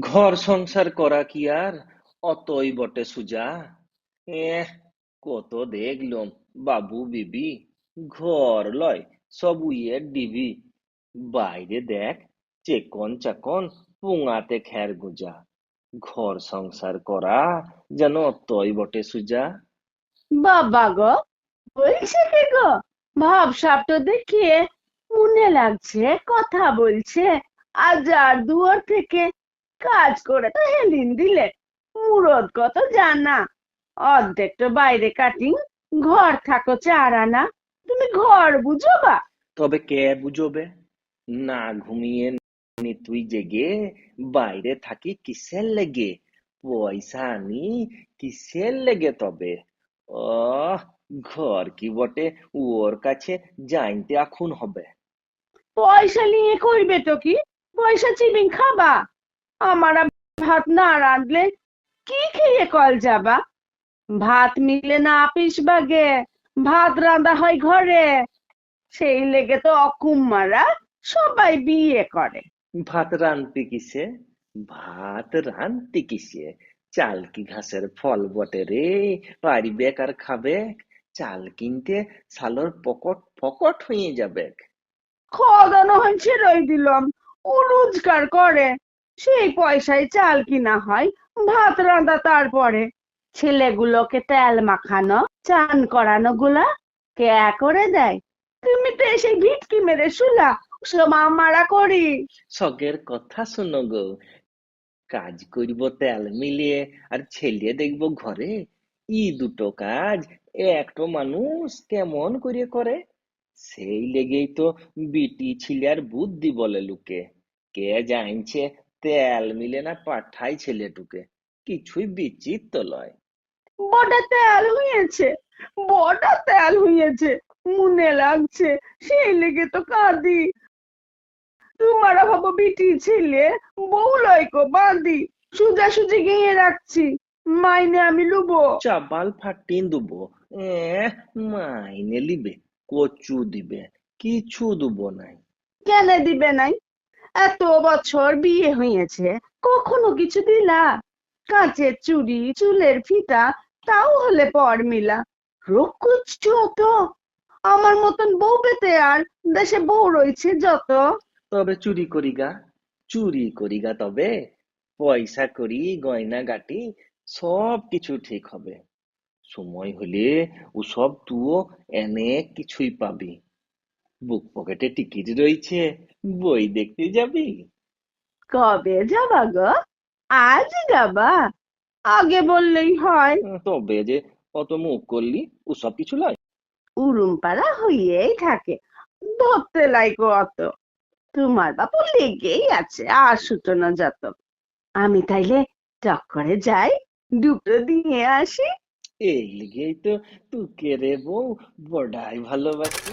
ঘর সংসার করা কি আর? অতই বটে সুজা। এহ, কত দেখলুম। বাবু, বিবি, ঘর লয়, সব উইয়ের ডিবি। বাইরে দেখ, চেকন চাকন, পুঙাতে খের গুজা। ঘর সংসার করা যেন অতই বটে সুজা। বাবা গো, বলছে কে গো? ভাবসাব তো দেখিয়ে মনে লাগছে, কথা বলছে। আজ আর দুয়ার থেকে কাজ করে তো হেলিন দিলে। মুরদ কত জানা। অর্ধেক তো বাইরে কাটিং ঘর থাকো চার আনা তুমি ঘর বুঝো বা তবে কে বুঝবে? না ঘুমিয়ে তুই জেগে বাইরে থাকি কিসের লেগে? পয়সা আনি কিসের লেগে তবে? ও ঘর কি বটে? ওর কাছে জানতে এখন হবে। পয়সা নিয়ে করবে তো কি? পয়সা চিবিং খাবা। আমার ভাত না রাঁধলে কি খেয়ে কল যাবা? ভাত মিলে না আপিস বাগে ভাত রাঁধা হয় ঘরে। সেই লেগে তো অকুম্মারা সবাই বিয়ে করে। ভাত রাঁধতে কিসে? ভাত রাঁধতে কিসে? চাল কি ঘাসের ফল বটে রে? পারি বেকার খাবে? চাল কিনতে সালোর পকট ফকট হয়ে যাবে। খাওয়া দাওয়া হয়েছে রই দিলাম ও রোজগার করে। সেই পয়সায় চাল কিনা হয়, ভাত রাঁধা তারপরে। ছেলেগুলোকে তেল মাখানো, চান করানো গুলা কে করে দেয়? তুমি তো এসে ভিটকি মেরে শুলা মারা করি। শখের কথা শোনো গো। কাজ করব, তেল মিলিয়ে, আর ছেলে দেখব ঘরে। ই দুটো কাজ, একটা মানুষ কেমন করে করে? সেই লেগেই তো বিটি ছিলার বুদ্ধি বলে লোকে। কে জানছে তেল মিলে না পাঠাই ছেলেটুকে। কিছুই বিচিত্র লয়। বড় তেল হয়েছে বড় তেল হয়েছে মনে লাগছে সেই লেগে তো কাঁদি। তোমারা ভাবো বিটি ছেলে বউ লয়কো বাঁধি সুজা সুজি গিয়ে রাখছি মাইনে আমি লুবো। চাবাল ফাটিন দেবো এ মাইনে লিবে কচু দিবে কিছু দেবো নাই। কেন দিবে নাই? এত বছর বিয়ে হয়েছে, কখনো কিছু দিলা? কাঁচের চুড়ি, চুলের ফিতা, তাও হলে পর মিলা। রোগ করছ তো আমার মতন বউ পেতে আর দেশে বউ রয়েছে যত। তবে চুরি করি গা, চুরি করি গা তবে। পয়সা করি, গয়না গাটি, সব কিছু ঠিক হবে। সময় হলে ওসব তুও এনে কিছুই পাবি। বুক পকেটে টিকিট রয়েছে। বই দেখতে যাবি? কবে যাবা গো? আজ যাবা? আগে বললেই হয়। তবে যে অত মুখ করলি ওসব কিছু লয়। উরুম পাড়া হইয়েই থাকে। ধরতে লাইকো অত। তোমার বাপু লেগেই আছে আর সূচনা যত আমি তাইলে চক্করে যাই দুটো দিয়ে আসি। এই লিগেই তো তুকে রে বউ বড়াই ভালোবাসি।